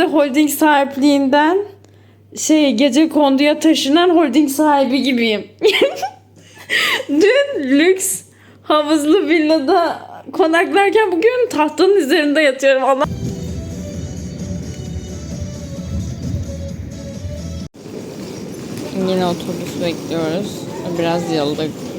gecede holding sahipliğinden şey gece konduya taşınan holding sahibi gibiyim. Dün lüks havuzlu villada konaklarken bugün tahtanın üzerinde yatıyorum. Allah Yine otobüs bekliyoruz. Biraz yıldık.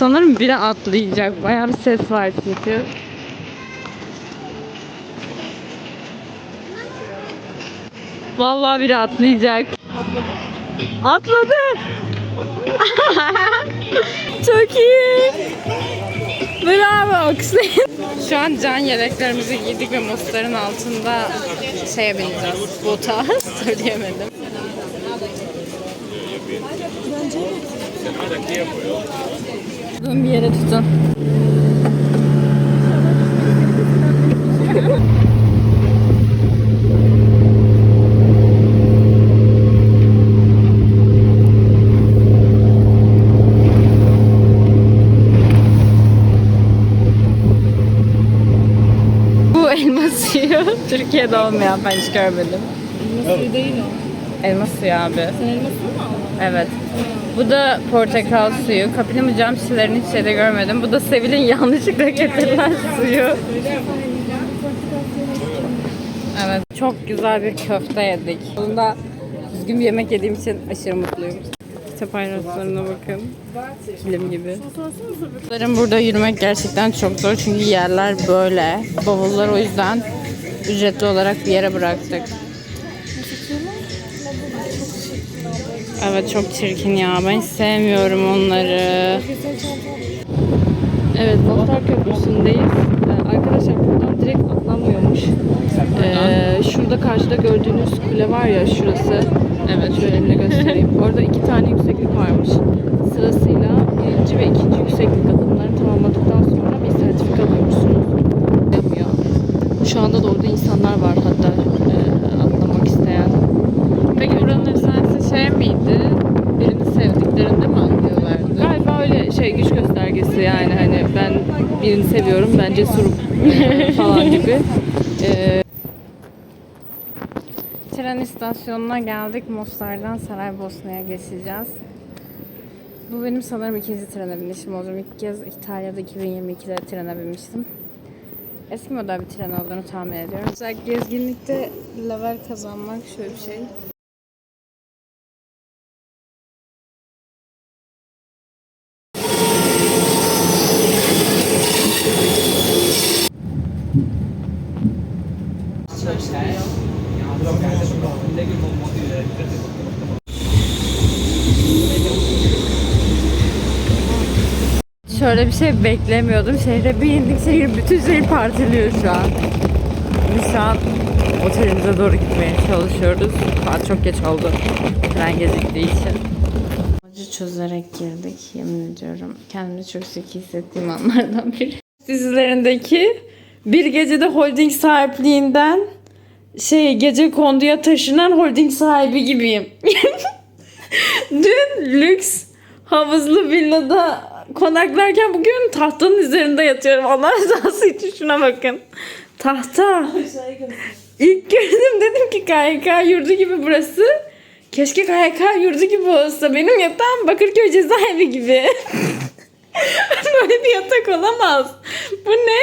Sanırım biri atlayacak. Bayağı bir ses var çünkü. Vallahi biri atlayacak. Atladı. Çok iyi. Bravo alkışlayın. Şu an can yeleklerimizi giydik ve musların altında şeye bineceğiz. Bota söyleyemedim. Uzun bir yere tutun. Bu elma suyu Türkiye'de olmayan ben hiç görmedim. Elma suyu değil o. Elma suyu abi. Sen elmasını mı aldın? Evet. Bu da portakal suyu. Kapının cam şişelerini hiç şeyde görmedim. Bu da Sevil'in yanlışlıkla getirilen suyu. Evet. Çok güzel bir köfte yedik. Bunda düzgün bir yemek yediğim için aşırı mutluyum. Kitap ayrıntılarına bakın. Kilim gibi. Bunların burada yürümek gerçekten çok zor çünkü yerler böyle. Bavullar o yüzden ücretli olarak bir yere bıraktık. Evet çok çirkin ya. Ben sevmiyorum onları. Evet, Baltar Köprüsü'ndeyiz. Ee, arkadaşlar buradan direkt atlanmıyormuş. Ee, şurada karşıda gördüğünüz kule var ya şurası. Evet şöyle elimle göstereyim. Orada iki tane yükseklik varmış. Sırasıyla birinci ve ikinci yükseklik adımlarını tamamladıktan sonra bir sertifika alıyormuşsunuz. Yapmıyor. Şu anda da orada insanlar var hatta e, atlamak isteyen. Peki buranın efsanesi şey miydi? Birini sevdiklerinde mi anlıyorlardı? Galiba öyle şey güç göstergesi yani hani ben birini seviyorum ben cesurum falan gibi. Ee, Tren istasyonuna geldik. Mostar'dan Saraybosna'ya geçeceğiz. Bu benim sanırım ikinci trene binişim olacağım. İlk kez İtalya'da 2022'de trene binmiştim. Eski model bir tren olduğunu tahmin ediyorum. Mesela gezginlikte level kazanmak şöyle bir şey. Şöyle bir şey beklemiyordum. Şehre bir indik. Şehir bütün şehir partiliyor şu an. Biz şu an otelimize doğru gitmeye çalışıyoruz. Saat çok geç oldu. Tren geciktiği için. Acı çözerek girdik. Yemin ediyorum. Kendimi çok zeki hissettiğim anlardan biri. Dizilerindeki bir gecede holding sahipliğinden şey gece konduya taşınan holding sahibi gibiyim. Dün lüks havuzlu villada konaklarken bugün tahtanın üzerinde yatıyorum. Allah rızası için şuna bakın. Tahta. İlk gördüm dedim ki KYK yurdu gibi burası. Keşke KYK yurdu gibi olsa. Benim yatağım Bakırköy cezaevi gibi. Böyle bir yatak olamaz. Bu ne?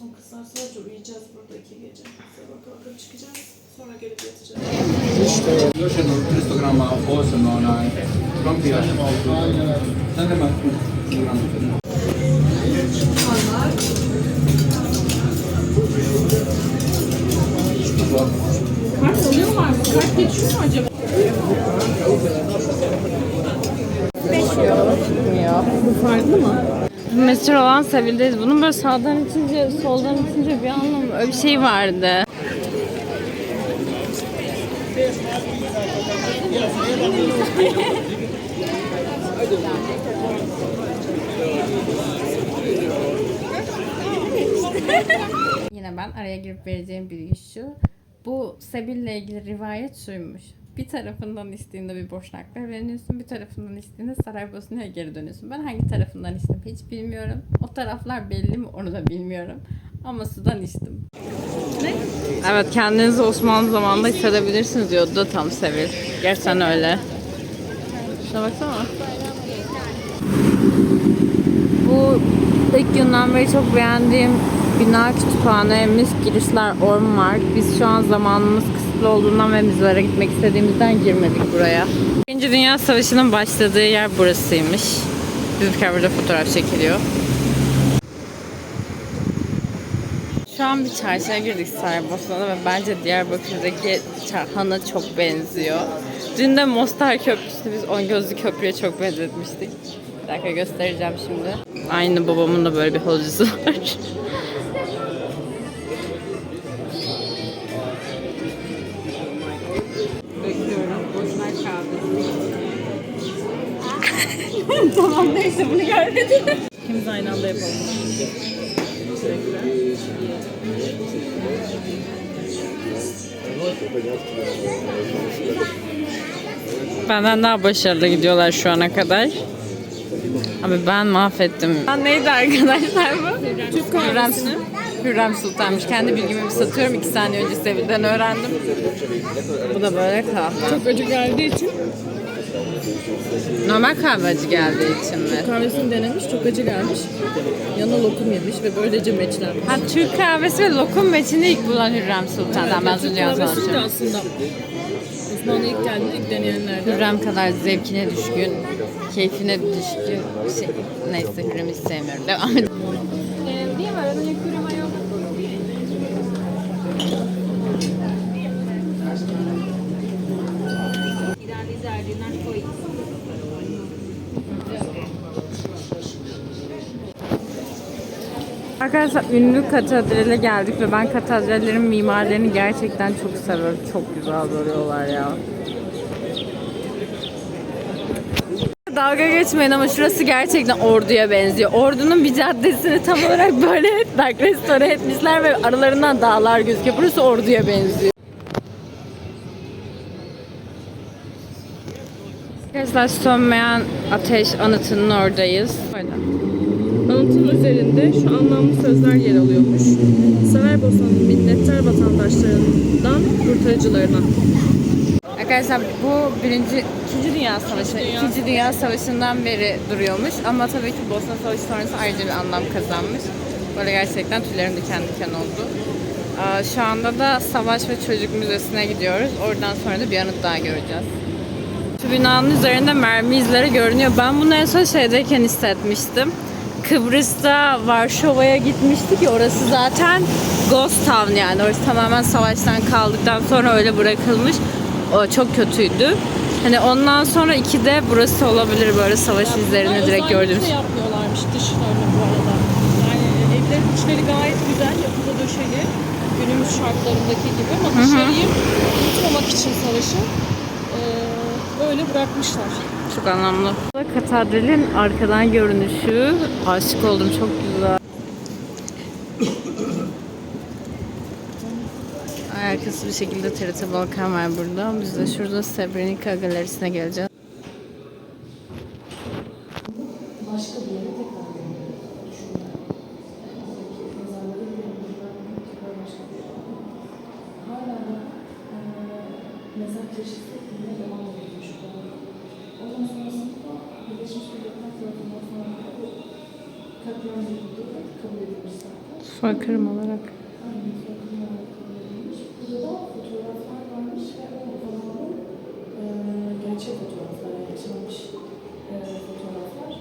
Olsun kızlar sadece uyuyacağız burada iki gece. Sabah kalkıp çıkacağız. Sonra gelip yatacağız. Io scendo 300 gramma a posto, non hai. Non piace. Tante ma 100 gramma. Kart oluyor mu? Kart geçiyor mu acaba? Bu farklı mı? Meşhur olan Sevil'deyiz. Bunun böyle sağdan itince, soldan itince bir anlamı öyle bir şey vardı. Yine ben araya girip vereceğim bilgi şu. Bu Sebil'le ilgili rivayet şuymuş. Bir tarafından içtiğinde bir boşnakla evleniyorsun, bir tarafından içtiğinde Saraybosna'ya geri dönüyorsun. Ben hangi tarafından içtim hiç bilmiyorum. O taraflar belli mi onu da bilmiyorum. Ama sudan içtim. Ne? Evet kendinizi Osmanlı zamanında hissedebilirsiniz diyordu da tam Sevil. Gerçekten öyle. Şuna baksana. Bu ilk günden beri çok beğendiğim bina kütüphanemiz girişler Ormark. Biz şu an zamanımız kısıtlı olduğundan ve müzelere gitmek istediğimizden girmedik buraya. İkinci Dünya Savaşı'nın başladığı yer burasıymış. Bizimkiler burada fotoğraf çekiliyor. Şu an bir çarşıya girdik Saraybosna'da ve bence Diyarbakır'daki Çarhan'a çok benziyor. Dün de Mostar Köprüsü biz On Gözlü Köprü'ye çok benzetmiştik. Bir dakika göstereceğim şimdi. Aynı babamın da böyle bir halıcısı var. Tamam neyse bunu görmedim. İkimiz aynı anda yapalım. Benden daha başarılı gidiyorlar şu ana kadar. Abi ben mahvettim. Ben neydi arkadaşlar bu? Türk kahvesini. Hürrem Sultan'mış. Kendi bilgimi bir satıyorum. İki saniye önce Sevil'den öğrendim. Bu da böyle kahve. Çok acı geldiği için Normal kahve acı geldiği için mi? kahvesini denemiş, çok acı gelmiş. Yanına lokum yemiş ve böylece meçlenmiş. Ha Türk kahvesi ve lokum meçini ilk bulan Hürrem Sultan'dan. Ben Türk Zülya kahvesi de aslında Osmanlı ilk geldiğinde ilk deneyenlerden. Hürrem kadar zevkine düşkün, keyfine düşkün. Şey, neyse Hürrem'i hiç sevmiyorum. Devam edelim. Arkadaşlar ünlü katedrale geldik ve ben katedrallerin mimarlarını gerçekten çok seviyorum. Çok güzel duruyorlar ya. Dalga geçmeyin ama şurası gerçekten Ordu'ya benziyor. Ordu'nun bir caddesini tam olarak böyle bak restore etmişler ve aralarından dağlar gözüküyor. Burası Ordu'ya benziyor. Arkadaşlar sönmeyen ateş anıtının oradayız. Böyle. Anıtın üzerinde şu anlamlı sözler yer alıyormuş. Saraybosna'nın minnettar vatandaşlarından kurtarıcılarına. Arkadaşlar bu birinci, ikinci Dünya Savaşı, ikinci Dünya Savaşı'ndan beri duruyormuş ama tabii ki Bosna Savaşı sonrası ayrıca bir anlam kazanmış. Böyle gerçekten tüylerim diken diken oldu. Şu anda da Savaş ve Çocuk Müzesi'ne gidiyoruz. Oradan sonra da bir anıt daha göreceğiz. Şu binanın üzerinde mermi izleri görünüyor. Ben bunu en son şeydeyken hissetmiştim. Kıbrıs'ta Varşova'ya gitmiştik ya orası zaten ghost town yani. Orası tamamen savaştan kaldıktan sonra öyle bırakılmış. O çok kötüydü. Hani ondan sonra iki de burası olabilir böyle savaş izlerini direkt gördüğümüz. Özellikle yapmıyorlarmış dışlarını bu arada. Yani evlerin içleri gayet güzel yapıda döşeli. Günümüz şartlarındaki gibi ama dışarıyı unutmamak için savaşı eee, böyle bırakmışlar. Çok anlamlı. Katedralin arkadan görünüşü. Aşık oldum çok güzel. Arkası bir şekilde TRT Balkan var burada. Biz de şurada Srebrenica galerisine geleceğiz. Soykırım olarak. gerçek fotoğraflar, yaşanmış fotoğraflar.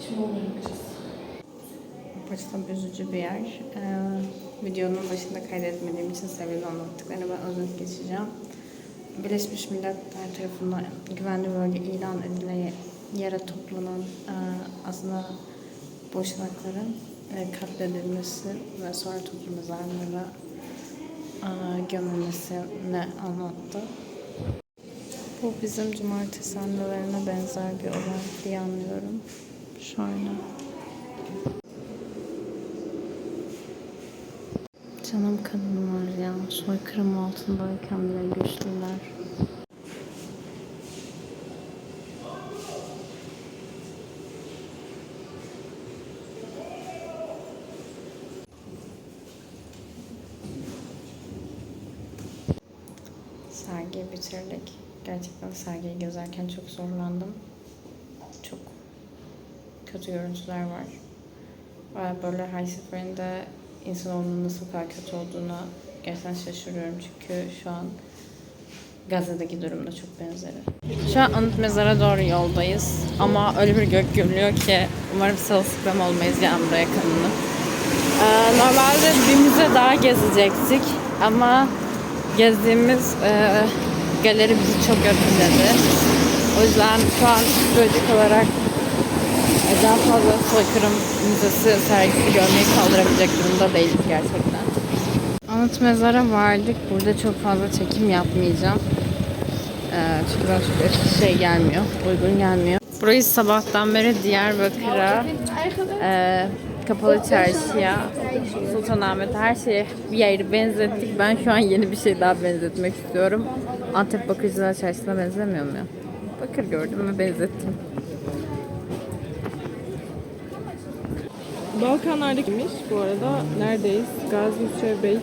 Şimdi onlara bakacağız. Başta üzücü bir yer. Ee, videonun başında kaydetmediğim için Sevil'in anlattıklarını ben özet geçeceğim. Birleşmiş Milletler tarafından güvenli bölge ilan edilen yere toplanan e, aslında boşnakların e, katledilmesi ve sonra toplu mezarlara e, gömülmesini anlattı. Bu bizim cumartesi annelerine benzer bir olay diye anlıyorum. Şöyle. Canım kadınlar ya. Soykırım altındayken bile güçlüler. Sergiyi bitirdik. Gerçekten sergiyi gezerken çok zorlandım. Çok kötü görüntüler var. Böyle her seferinde insanoğlunun nasıl kadar kötü olduğuna gerçekten şaşırıyorum. Çünkü şu an Gazze'deki durumda çok benzeri. Şu an anıt mezara doğru yoldayız. Ama öyle bir gök gürlüyor ki umarım sırılsıklam olmayız yağmura yakınını. Ee, normalde bir müze daha gezecektik ama gezdiğimiz e, galeri bizi çok etkiledi. O yüzden şu an psikolojik olarak e, daha fazla soykırım müzesi sergisi görmeyi kaldırabilecek durumda değiliz gerçekten. Anıt mezara vardık. Burada çok fazla çekim yapmayacağım. Ee, çünkü bana çok eski şey gelmiyor, uygun gelmiyor. Burayı sabahtan beri Diyarbakır'a, e, Kapalı Çarşı'ya, Sultanahmet'e her şeye bir yeri benzettik. Ben şu an yeni bir şey daha benzetmek istiyorum. Antep Bakırcılar Çarşısı'na benzemiyor mu? Bakır gördüm ve benzettim. Balkanlardakiymiş bu arada. Neredeyiz? Gazi Hüseyin Bey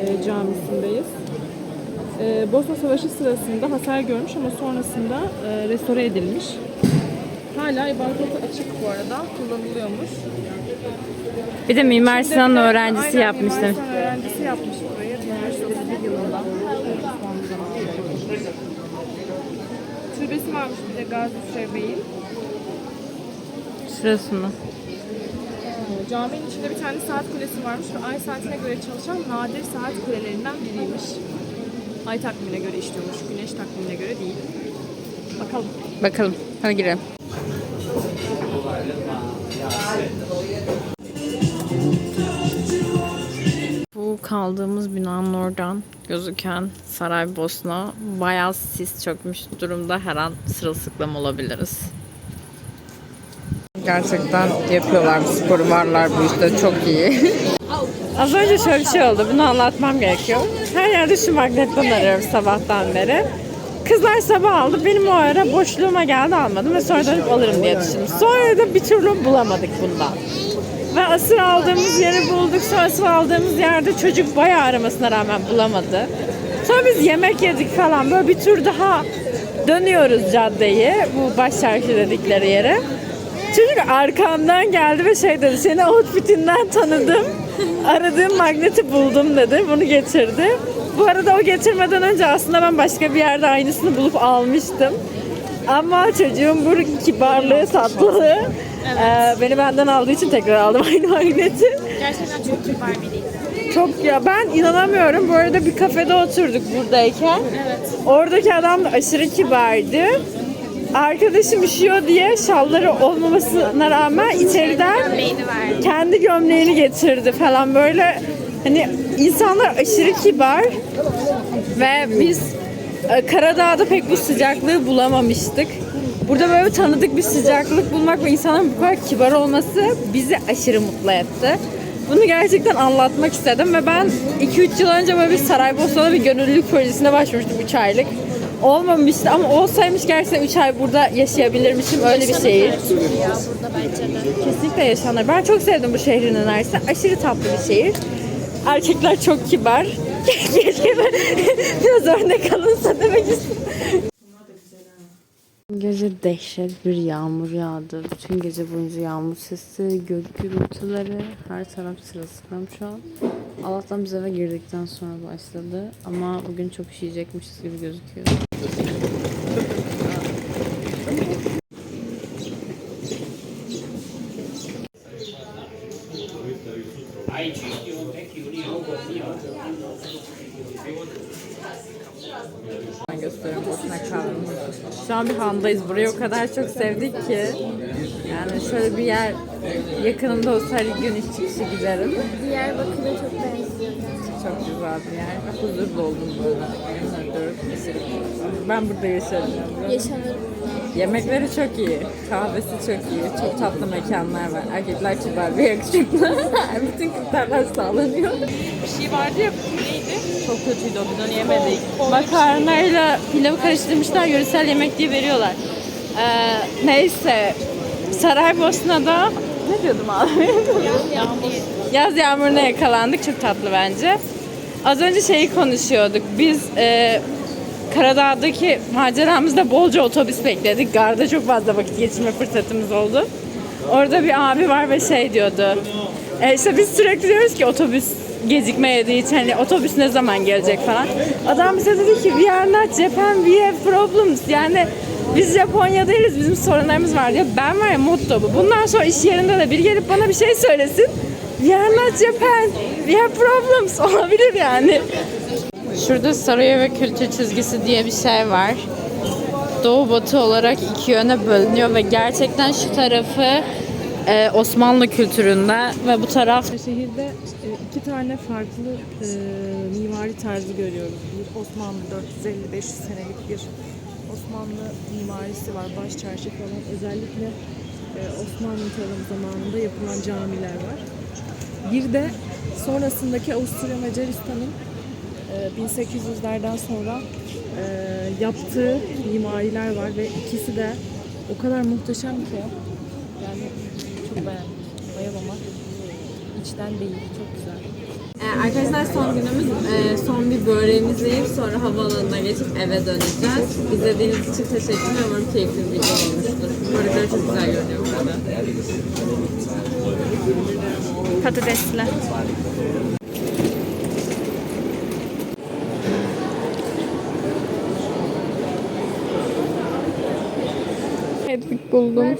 e, camisindeyiz. E, Bosna Savaşı sırasında hasar görmüş ama sonrasında e, restore edilmiş. Hala ibadete açık bu arada. Kullanılıyormuş. Bir de Mimar Şimdi Sinan bir de- öğrencisi aynen, yapmış Mimar. Sinan öğrencisi yapmış burayı 1931 yılında. Türbesi varmış bir de Gazi Bey'in. Şurası mı? Caminin içinde bir tane saat kulesi varmış ve ay saatine göre çalışan nadir saat kulelerinden biriymiş. Ay takvimine göre işliyormuş, güneş takvimine göre değil. Bakalım. Bakalım. Hadi girelim. Kaldığımız binanın oradan gözüken Saraybosna bayağı sis çökmüş durumda. Her an sırılsıklam olabiliriz. Gerçekten yapıyorlar bu sporu. Varlar bu işte çok iyi. Az önce şöyle bir şey oldu. Bunu anlatmam gerekiyor. Her yerde şu magnetten arıyorum sabahtan beri. Kızlar sabah aldı. Benim o ara boşluğuma geldi almadım ve sonra dönüp alırım diye düşündüm. Sonra da bir türlü bulamadık bundan. Ve asır aldığımız yeri bulduk. Sonra asır aldığımız yerde çocuk bayağı aramasına rağmen bulamadı. Sonra biz yemek yedik falan. Böyle bir tur daha dönüyoruz caddeyi. Bu baş dedikleri yere. Çocuk arkamdan geldi ve şey dedi. Seni outfitinden tanıdım. Aradığım magneti buldum dedi. Bunu getirdi. Bu arada o getirmeden önce aslında ben başka bir yerde aynısını bulup almıştım. Ama çocuğun bu kibarlığı, tatlılığı eee, beni benden aldığı için tekrar aldım aynı magneti. Gerçekten çok kibar biriydi. Çok ya ben inanamıyorum. Bu arada bir kafede oturduk buradayken. Oradaki adam da aşırı kibardı. Arkadaşım üşüyor diye şalları olmamasına rağmen içeriden kendi gömleğini getirdi falan böyle hani insanlar aşırı kibar ve biz e, Karadağ'da pek bu sıcaklığı bulamamıştık. Burada böyle tanıdık bir sıcaklık bulmak ve insanların bu kadar kibar olması bizi aşırı mutlu etti. Bunu gerçekten anlatmak istedim ve ben 2-3 yıl önce böyle bir Saraybosna'da bir gönüllülük projesine başvurmuştum 3 aylık. Olmamıştı ama olsaymış gerçekten 3 ay burada yaşayabilirmişim öyle bir şehir. Kesinlikle yaşanır. Ben çok sevdim bu şehrin enerjisini. Aşırı tatlı bir şehir. Erkekler çok kibar. Biraz örnek alınsa demek istedim. Gece dehşet bir yağmur yağdı. Bütün gece boyunca yağmur sesi, gök gürültüleri, her taraf sırılsıklam şu an. Allah'tan biz eve girdikten sonra başladı. Ama bugün çok üşüyecekmişiz gibi gözüküyor. kalmış. Şu an bir handayız. Burayı o kadar çok sevdik ki. Yani şöyle bir yer yakınımda olsa her gün iş çıkışı giderim. Diyarbakır'a çok benziyor. Çok güzel bir yer. Huzurlu oldum ediyorum. Ben burada yaşarım. Yaşanır Yemekleri çok iyi. Kahvesi çok iyi. Çok tatlı mekanlar var. Erkekler kibar ve yakışıklı. Bütün kriterler sağlanıyor. Bir şey vardı ya kötüydü o biz onu yemedik. Makarnayla pilavı karıştırmışlar. Yöresel yemek diye veriyorlar. Ee, neyse. Saraybosna'da ne diyordum abi? Yaz yağmuruna yakalandık. Çok tatlı bence. Az önce şeyi konuşuyorduk. Biz e, Karadağ'daki maceramızda bolca otobüs bekledik. Garda çok fazla vakit geçirme fırsatımız oldu. Orada bir abi var ve şey diyordu. E işte biz sürekli diyoruz ki otobüs gecikme yediği için hani otobüs ne zaman gelecek falan. Adam bize dedi ki we are not Japan, we have problems. Yani biz Japonya değiliz, bizim sorunlarımız var diyor. Ben var ya motto bu. Bundan sonra iş yerinde de biri gelip bana bir şey söylesin. We are not Japan, we have problems olabilir yani. Şurada Sarajevo kültür çizgisi diye bir şey var. Doğu batı olarak iki yöne bölünüyor ve gerçekten şu tarafı e, Osmanlı kültüründe ve bu taraf Şehirde iki tane farklı e, mimari tarzı görüyoruz. Bir Osmanlı 450-500 senelik bir Osmanlı mimarisi var. Baş çarşı falan. Özellikle e, Osmanlı tarım zamanında yapılan camiler var. Bir de sonrasındaki Avusturya Macaristan'ın e, 1800'lerden sonra e, yaptığı mimariler var ve ikisi de o kadar muhteşem ki yani çok beğendim. Bayılmamak içten değil. Çok güzel. Ee, arkadaşlar son günümüz e, son bir böreğimizi yiyip sonra havaalanına geçip eve döneceğiz. İzlediğiniz için teşekkürler. Umarım keyifli bir video olmuştur. Börekler çok güzel görünüyor bu arada. Patatesli. Hedwig buldum.